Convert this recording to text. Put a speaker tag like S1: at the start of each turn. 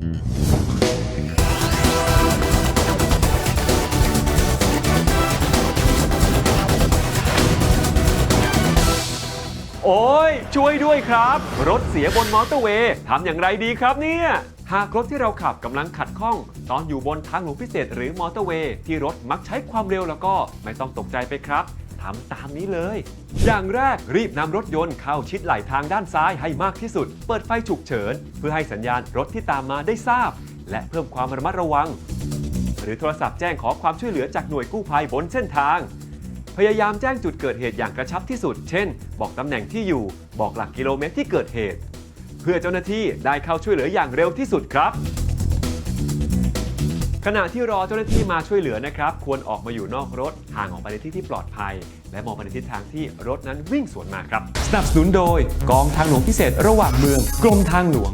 S1: โอ้ย ช่วยด้วยครับ รถเสียบนมอเตอร์เวย์ทำอย่างไรดีครับเนี่ย หากรถที่เราขับกำลังขัดข้อง ตอนอยู่บนทางหลวงพิเศษหรือมอเตอร์เวย์ที่รถมักใช้ความเร็วแล้วก็ไม่ต้องตกใจไปครับ ทำตามนี้เลย อย่างแรกรีบนำรถยนต์เข้าชิดไหลทางด้านซ้ายให้มากที่สุด เปิดไฟฉุกเฉิน เพื่อให้สัญญาณรถที่ตามมาได้ทราบ และเพิ่มความระมัดระวัง หรือโทรศัพท์แจ้งขอความช่วยเหลือจากหน่วยกู้ภัยบนเส้นทาง พยายามแจ้งจุดเกิดเหตุอย่างกระชับที่สุด เช่น บอกตำแหน่งที่อยู่ บอกหลักกิโลเมตรที่เกิดเหตุ เพื่อเจ้าหน้าที่ได้เข้าช่วยเหลืออย่างเร็วที่สุดครับ ขณะที่รอเจ้าหน้าที่มาช่วยเหลือนะครับ ควรออกมาอยู่นอกรถ ห่างออกไปในที่ที่ปลอดภัย และมองไปในทิศทางที่รถนั้นวิ่งสวนมาครับ สนับสนุนโดย กองทางหลวงพิเศษระหว่างเมือง กรมทางหลวง